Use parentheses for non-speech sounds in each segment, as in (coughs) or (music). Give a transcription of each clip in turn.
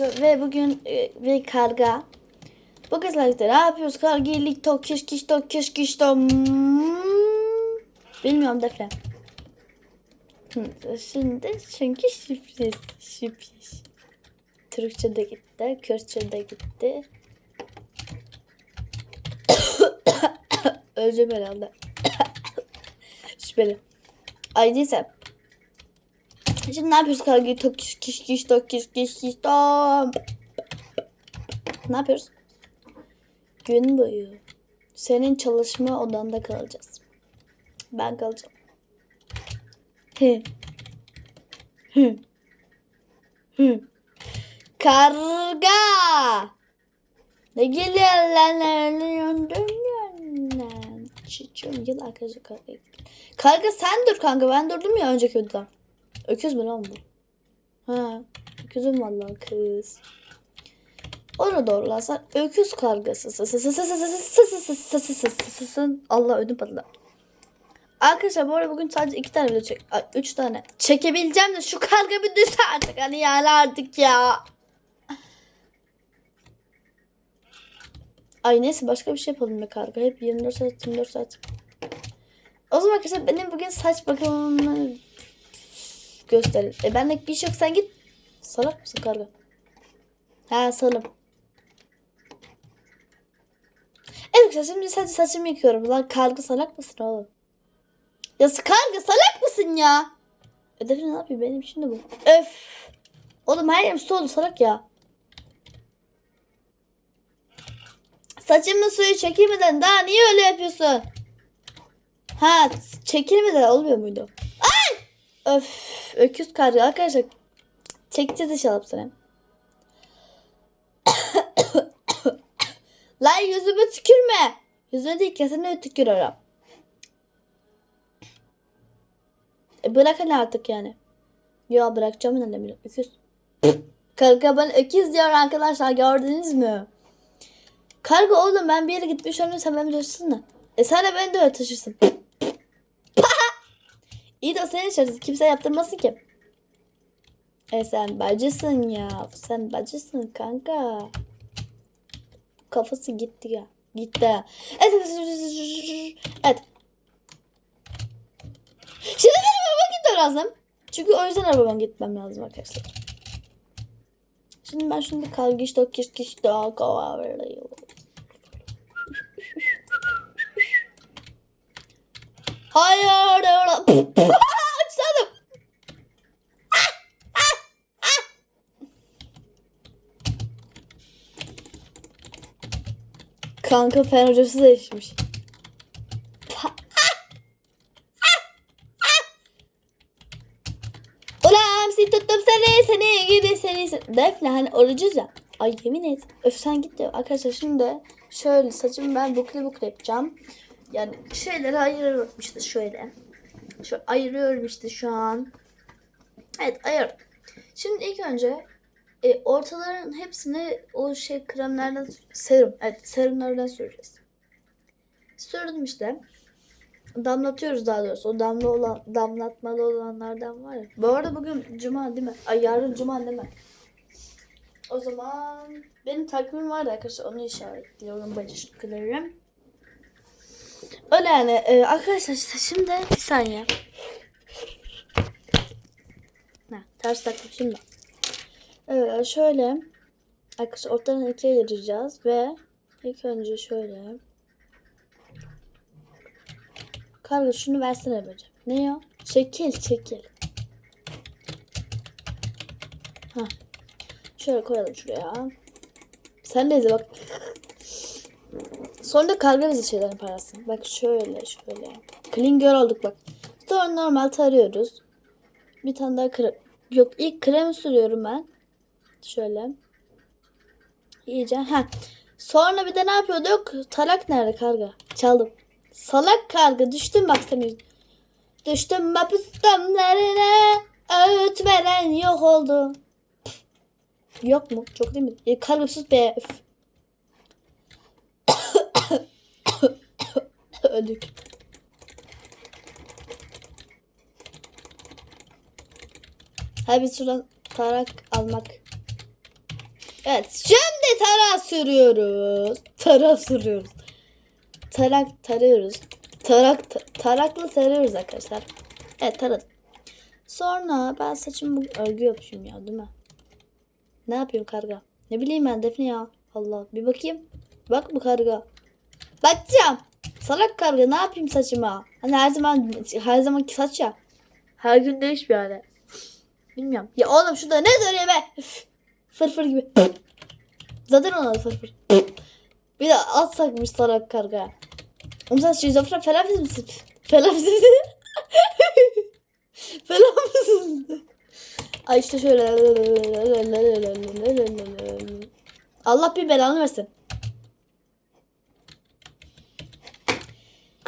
arkadaşlar ve bugün e, ve karga. Bu kızlarla ne yapıyoruz? Kargelik tok kiş kiş tok kiş kiş tok. Hmm. Bilmiyorum defne. Şimdi çünkü sürpriz. Sürpriz. Türkçe de gitti. Kürtçe de gitti. (coughs) Öleceğim herhalde. (coughs) Şüpheli. Ay neyse. Şimdi ne yapıyoruz kargayı? Tok kiş kiş kiş tok kiş kiş kiş tok. Ne yapıyoruz? Gün boyu senin çalışma odanda kalacağız. Ben kalacağım. Hı. Hı. Hı. Karga. Ne geliyor lan lan Çiçeğim yıl arkadaşlar karga. Karga sen dur kanka ben durdum ya önceki videoda. Öküz mü lan bu? Ha, öküzüm vallahi kız. Ona doğrularsa öküz kargası. Allah ödüm patladı. Arkadaşlar bu arada bugün sadece iki tane video çek... Ay, üç tane. Çekebileceğim de şu karga bir düşse artık. Hani yani artık ya. Ay neyse başka bir şey yapalım be karga. Hep 24 saat 24 saat. O zaman arkadaşlar benim bugün saç bakımımı gösterin. E benlik bir iş yok sen git. Salak mısın karga? Ha salım. Evet arkadaşlar şimdi sadece saçımı yıkıyorum. Lan karga salak mısın oğlum? Ya karga salak mısın ya? Ödevi ne yapıyor benim şimdi bu? Öf. Oğlum her yerim su oldu salak ya. Saçımın suyu çekilmeden daha niye öyle yapıyorsun? Ha çekilmeden olmuyor muydu? Öf. Öküz karga arkadaşlar. Çekeceğiz inşallah bu sene. (coughs) Lan yüzüme tükürme. Yüzüne değil kesinlikle tükürüyorum. E bırak hani artık yani. Ya bırakacağım ne demiyorum. Öküz. Karga bana öküz diyor arkadaşlar gördünüz mü? Karga oğlum ben bir yere gitmiş olmayayım sen beni taşırsın E sen de beni de öyle taşırsın. İyi de o senin şartın. Kimse yaptırmasın ki. E sen bacısın ya. Sen bacısın kanka. Kafası gitti ya. Gitti. Evet. Şimdi benim arabama gitmem lazım. Çünkü o yüzden arabama gitmem lazım arkadaşlar. Şimdi ben şimdi kalgiş tok kiş kiş daha kavarlıyım. Hayır. (laughs) Açladım. Kanka fen hocası değişmiş. Ulan seni tuttum seni seni seni seni. Defne hani orucuz ya. Ay yemin et. Öf sen git de. Arkadaşlar şimdi şöyle saçımı ben bukle bukle yapacağım. Yani şeyleri ayırıyorum işte şöyle. Şöyle ayırıyorum işte şu an. Evet ayır. Şimdi ilk önce e, ortaların hepsini o şey kremlerden serum. Evet serumlardan süreceğiz. Sürdüm işte. Damlatıyoruz daha doğrusu. O damla olan, damlatmalı olanlardan var ya. Bu arada bugün cuma değil mi? Ay yarın cuma değil mi? O zaman benim takvimim vardı arkadaşlar. Onu işaretliyorum bacışıklarım. Öyle yani. Ee, arkadaşlar şimdi bir saniye. Ha, ters taktım şimdi. Evet şöyle. Arkadaşlar ortadan ikiye ayıracağız ve ilk önce şöyle. Karga şunu versene bacım. Ne o? Çekil çekil. Ha. Şöyle koyalım şuraya. Sen de izle bak. Sonra da karga bize şeylerin parası. Bak şöyle şöyle. Clean girl olduk bak. Sonra normal tarıyoruz. Bir tane daha krem. Yok ilk krem sürüyorum ben. Şöyle. İyice. Ha. Sonra bir de ne yapıyorduk? Tarak nerede karga? Çaldım. Salak karga düştüm bak senin. Düştüm mapustamlarına. Öğüt veren yok oldu. Yok mu? Çok değil mi? E, karga sus be. Üf. Öldük. Hadi biz şuradan tarak almak Evet şimdi tarak sürüyoruz. Tarak sürüyoruz. Tarak tarıyoruz. Tarak ta- tarakla tarıyoruz arkadaşlar. Evet taradım. Sonra ben saçımı örgü yapmışım ya değil mi? Ne yapayım karga? Ne bileyim ben Defne ya. Allah bir bakayım. Bak bu karga. Bakacağım. Salak karga ne yapayım saçıma? Hani her zaman her zamanki saç ya. Her gün değişmiyor yani. Bilmiyorum. Ya oğlum şurada ne dönüyor be? Fırfır gibi. Zaten ona fırfır. Bir de at sakmış salak karga. Oğlum sen şizofren falan mısın? Falan mısın? (laughs) Falan mısın? Ay işte şöyle. Allah bir belanı versin.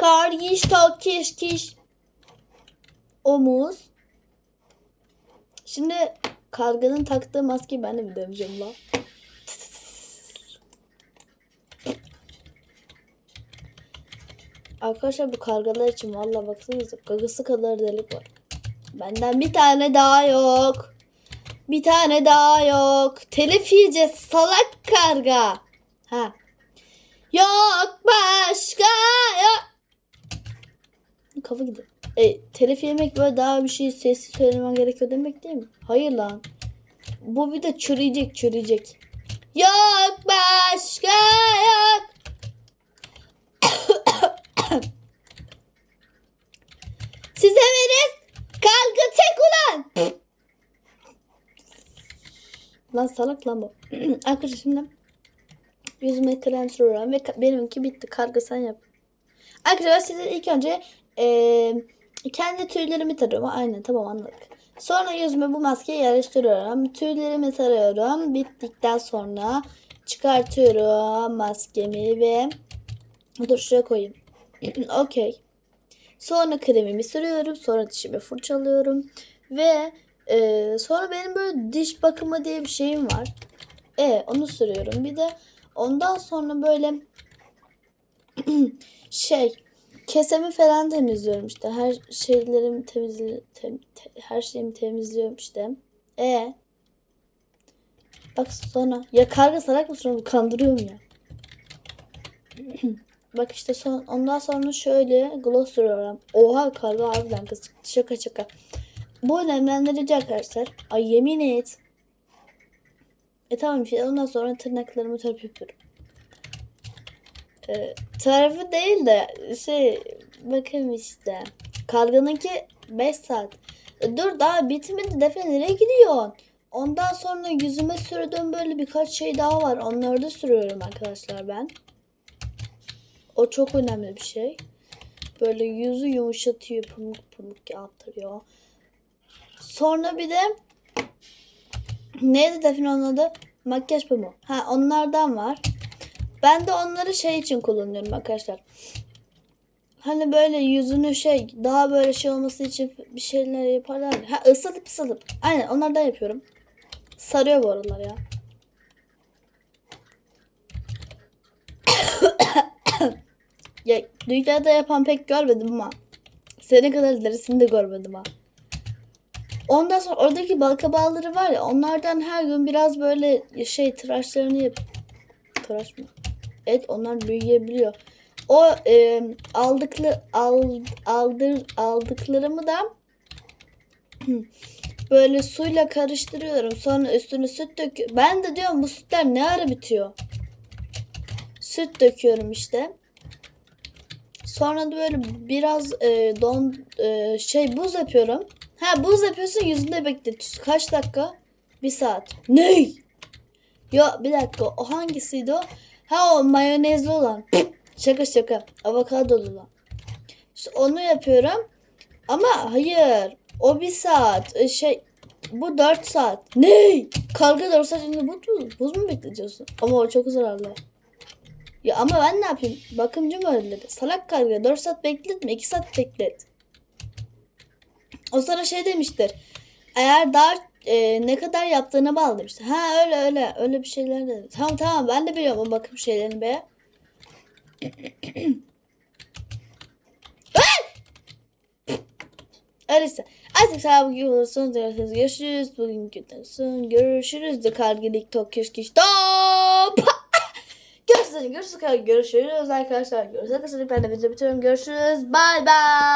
Kar giş kalk kiş. Omuz. Şimdi karganın taktığı maskeyi ben de bir deneyeceğim la. Arkadaşlar bu kargalar için valla baksanıza gagası kadar delik var. Benden bir tane daha yok. Bir tane daha yok. Telif yiyeceğiz salak karga. Ha. Yok başka yok. Kafa gidiyor. E, telif yemek böyle daha bir şey sessiz söylemen gerekiyor demek değil mi? Hayır lan. Bu bir de çürüyecek çürüyecek. Yok başka yok. (coughs) Size veririz. Kalkın tek ulan. lan salak lan bu. (coughs) Arkadaşlar şimdi yüzüme krem sürüyorum ve benimki bitti. Karga sen yap. Arkadaşlar size ilk önce eee, kendi tüylerimi tarıyorum. Aynen tamam anladık. Sonra yüzüme bu maskeyi yerleştiriyorum. Tüylerimi tarıyorum. Bittikten sonra çıkartıyorum maskemi ve dur şuraya koyayım. (clears throat) Okey. Sonra kremimi sürüyorum. Sonra dişimi fırçalıyorum. Ve e, sonra benim böyle diş bakımı diye bir şeyim var. E onu sürüyorum. Bir de ondan sonra böyle (clears throat) şey kesemi falan temizliyorum işte. Her şeylerimi temizli tem- te- her şeyimi temizliyorum işte. E Bak sonra ya karga salak mısın oğlum? kandırıyorum ya. (clears throat) Bak işte son ondan sonra şöyle gloss sürüyorum. Oha karga harbiden kız. Şaka şaka. Bu nemlendirici arkadaşlar. Ay yemin et. E tamam işte ondan sonra tırnaklarımı tarif yapıyorum. E, tarifı değil de şey bakın işte. Karganınki 5 saat. E, dur daha bitmedi Defne nereye gidiyorsun? Ondan sonra yüzüme sürdüğüm böyle birkaç şey daha var. Onları da sürüyorum arkadaşlar ben. O çok önemli bir şey. Böyle yüzü yumuşatıyor, pamuk pamuk yaptırıyor. Sonra bir de neydi Defne onun adı? Makyaj pamuğu. Ha onlardan var. Ben de onları şey için kullanıyorum arkadaşlar. Hani böyle yüzünü şey daha böyle şey olması için bir şeyler yaparlar. ya. Ha ıslatıp ıslatıp. Aynen onlardan yapıyorum. Sarıyor bu aralar ya. (coughs) Ya dünyada yapan pek görmedim ama sene kadar ilerisini de görmedim ha. Ondan sonra oradaki balkabağları var ya onlardan her gün biraz böyle şey tıraşlarını yap. Tıraş mı? Evet onlar büyüyebiliyor. O e, aldıklı al, aldır aldıklarımı da (clears throat) böyle suyla karıştırıyorum. Sonra üstüne süt döküyorum. Ben de diyorum bu sütler ne ara bitiyor? Süt döküyorum işte. Sonra da böyle biraz e, don e, şey buz yapıyorum. Ha buz yapıyorsun yüzünde bekletiyorsun. Kaç dakika? Bir saat. Ne? Ya bir dakika o hangisiydi o? Ha o mayonezli olan. şaka şaka. Avokadolu olan. İşte onu yapıyorum. Ama hayır. O bir saat. E, şey bu dört saat. Ne? Karga dört saat içinde buz, buz mu bekletiyorsun? Ama o çok zararlı. Ya ama ben ne yapayım? Bakımcı mı öyle dedi. Salak karga 4 saat bekletme 2 saat beklet. O sana şey demiştir. Eğer daha e, ne kadar yaptığına bağlı demiştir. Ha öyle öyle öyle bir şeyler dedi. Tamam tamam ben de biliyorum o bakım şeylerini be. Öyleyse. Artık sağ bugün olursunuz. Diyorsanız görüşürüz. Bugünkü dersin. Görüşürüz. De kargilik tok kiş kiş top. Görüşürüz. Görüşürüz. Görüşürüz arkadaşlar. Görüşürüz. Ben de bitiriyorum. Görüşürüz. Bye bye.